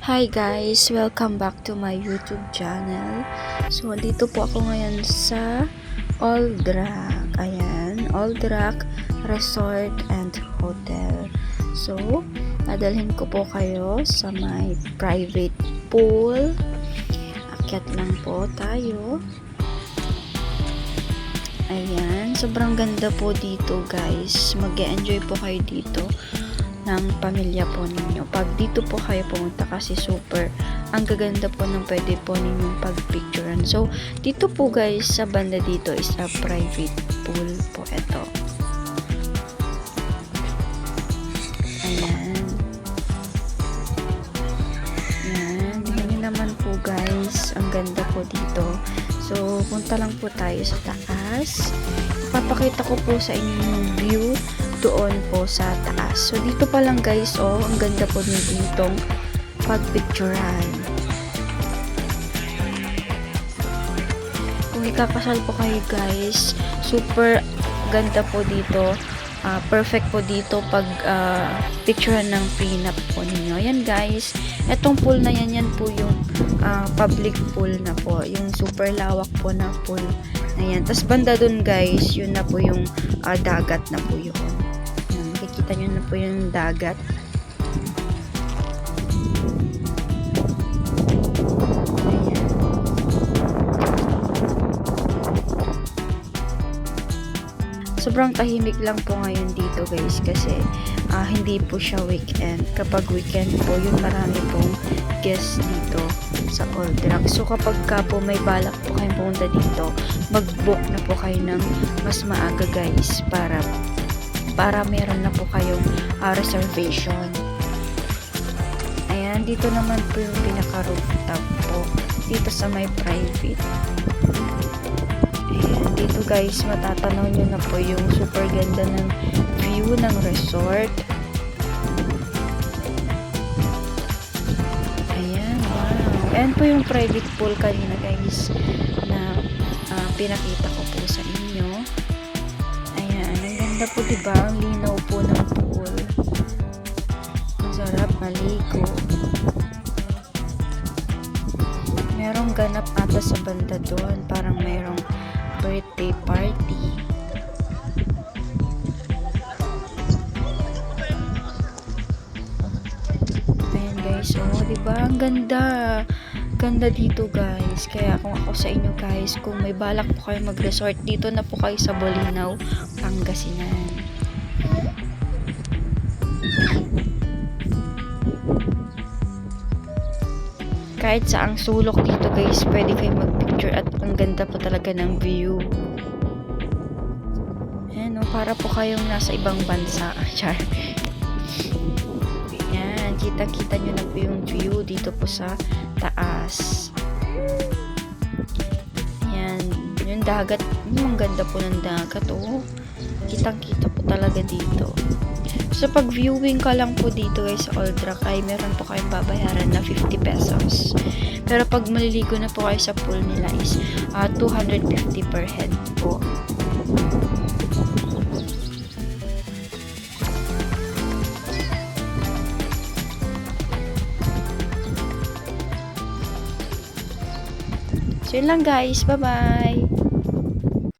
Hi guys! Welcome back to my YouTube channel. So, dito po ako ngayon sa Aldrak. Ayan, Aldrak Resort and Hotel. So, dadalhin ko po kayo sa my private pool. Akyat lang po tayo. Ayan, sobrang ganda po dito guys. mag enjoy po kayo dito ng pamilya po ninyo. Pag dito po kayo pumunta kasi super ang gaganda po ng pwede po ninyong pagpicturean. So, dito po guys, sa banda dito is a private pool po ito. Ayan. Ayan. Nyo naman po guys. Ang ganda po dito. So, punta lang po tayo sa taas. Papakita ko po sa inyo yung view doon po sa taas. So, dito pa lang guys, oh, ang ganda po nyo ditong pagpicturean. Kung ikakasal po kayo guys, super ganda po dito. Ah, perfect po dito pag ah, picturean ng prenup po ninyo. Ayan guys, etong pool na yan, yan po yung ah, public pool na po. Yung super lawak po na pool. Ayan. Tapos banda dun guys, yun na po yung ah, dagat na po yun. Ayan, makikita nyo na po yung dagat. Sobrang tahimik lang po ngayon dito guys kasi ah, hindi po siya weekend. Kapag weekend po, yun marami pong guests dito sa Old Rock. So kapag ka po may balak po kayong pumunta dito, mag-book na po kayo ng mas maaga guys para para meron na po kayong ah, reservation. Ayan, dito naman po yung pinaka-rooftop po. Dito sa may private. Ayan, dito guys, matatanaw nyo na po yung super ganda ng view ng resort. Ayan, wow. Ayan po yung private pool kanina guys na ah, pinakita ko po sa inyo. Ang ganda po diba? Ang linaw po ng pool. Ang sarap maligo. Merong ganap ata sa banda doon. Parang merong birthday party. Ayan guys, oh, di ba? Ang ganda. Ganda dito guys. Kaya kung ako sa inyo guys, kung may balak po kayo mag-resort, dito na po kayo sa Bolinaw, Pangasinan. Kahit sa ang sulok dito guys, pwede kayo mag-picture at ang ganda po talaga ng view. Ayan, oh, para po kayong nasa ibang bansa. Char. Ayan, kita-kita nyo na po yung view dito po sa taas. Ayan, yung dagat, yung ganda po ng dagat, oh. Kitang-kita po talaga dito. So, pag viewing ka lang po dito guys sa Oldrak ay meron po kayong babayaran na 50 pesos. Pero pag maliligo na po kayo sa pool nila is ah, 250 per head po. So, yun lang guys. Bye-bye!